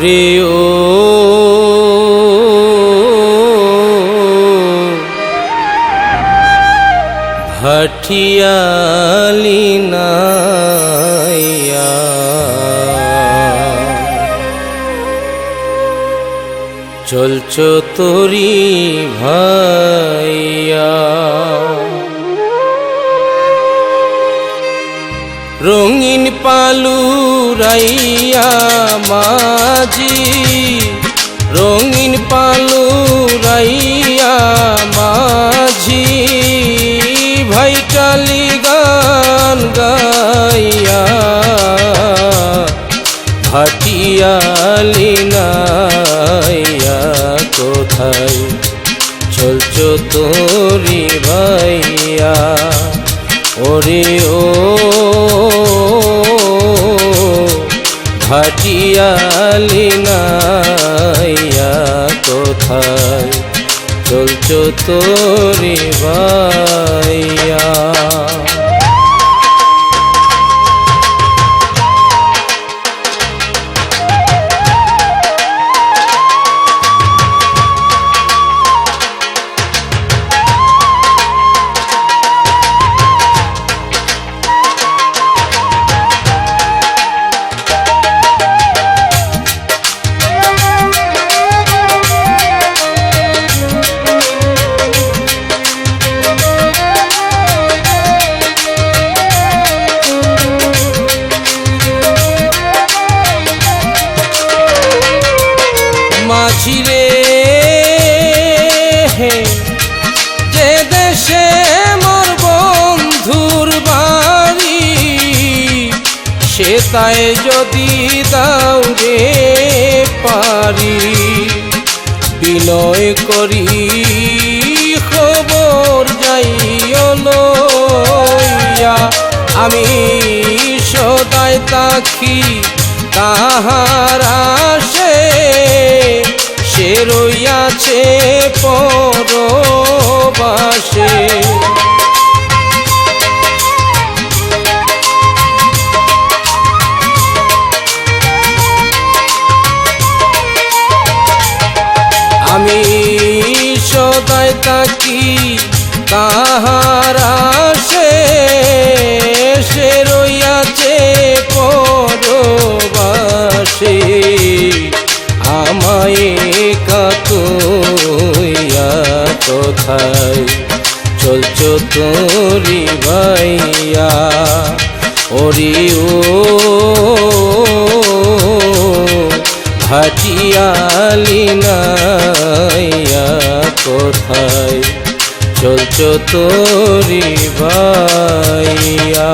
ও ভাটিয়ালি নাইয়া। চলছ তোরি ভাইয়া। রঙিন পালু রাইয়া মাঝি। রঙিন পালু রাইয়া মাঝি। ভাই টালি গান গাইয়া। ভাটিয়ালি নাইয়া কোথায়? চলছ তোরি ভাইয়া। ওরে ও ভাটিয়ালি নাইয়া কোথায়? চলছ তোরে ভাইয়া। সে তাই যদি দাও রে পারি, বিনয় করি, খবর যাইও লইয়া। আমি সদাই তাকি, তাহার আসে, সে রইয়াছে পরবাসে। সদাই তাকি তাহার আসে সে রইয়াছে পরবাসে। আমায় কাতুইয়া কোথায় চলছ তোরি ভাইয়া? ওরি ও, ভাটিয়ালি নাইয়া কোথায়? চলছ তোরি ভাইয়া।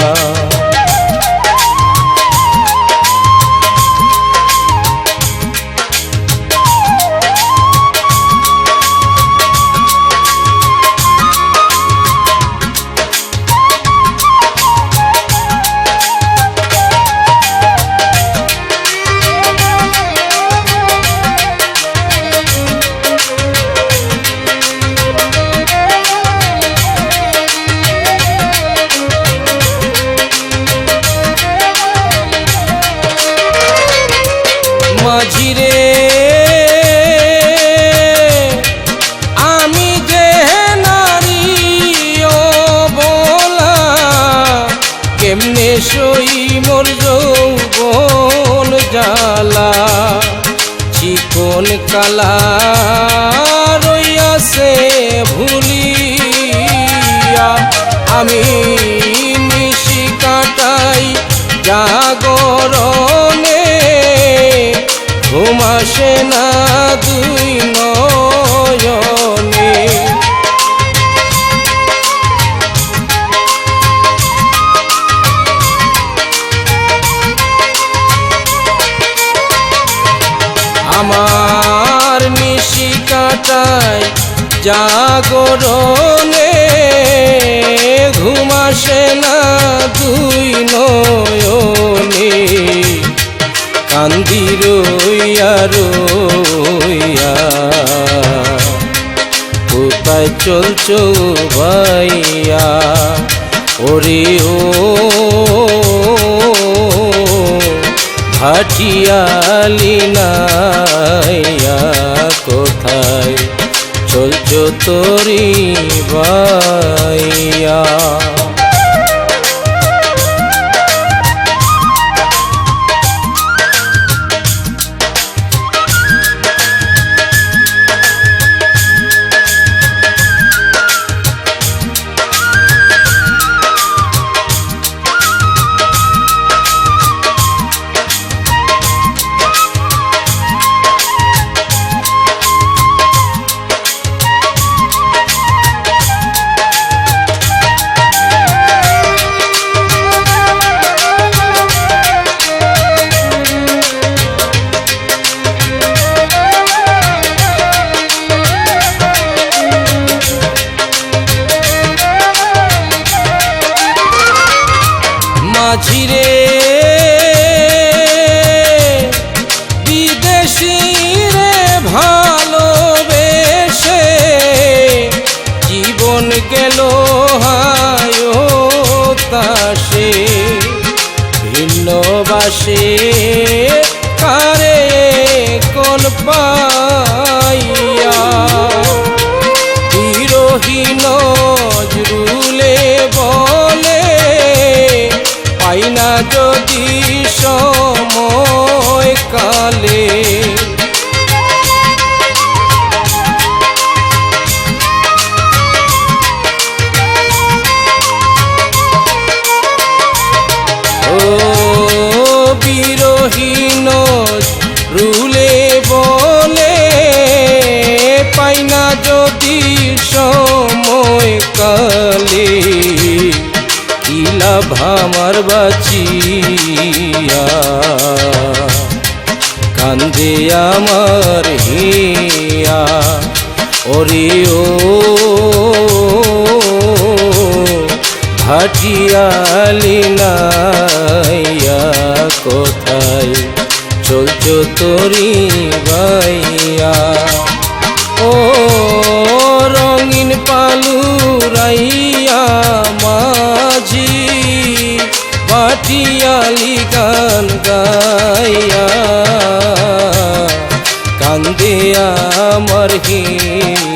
কালা রইয়াছে ভুলিয়া। আমি নিশি কাটাই জাগরণে। ঘুমাসে না দুই কাটায় জাগরণে ঘুমাসে না দুই নয়নে। কান্দি রইয়া রইয়া। কোথায় চলছ ভাইয়া? ওরে ও, ভাটিয়ালি নাইয়া। কোথায়? চলছ তোরি বাইয়া গেল হায় তাসে। ভিন্ন বাসে কারে কোন পাইয়া। বিরোহীন জরুলে বলে পাই না যদি আমার বাঁচিয়া। কান্দে আমার হিয়া ওরে ও ভাটিয়ালি নাইয়া কোথায়? চলছো তোরি ভাটিয়ালি গান গাইয়া কান্দে আমার হিয়া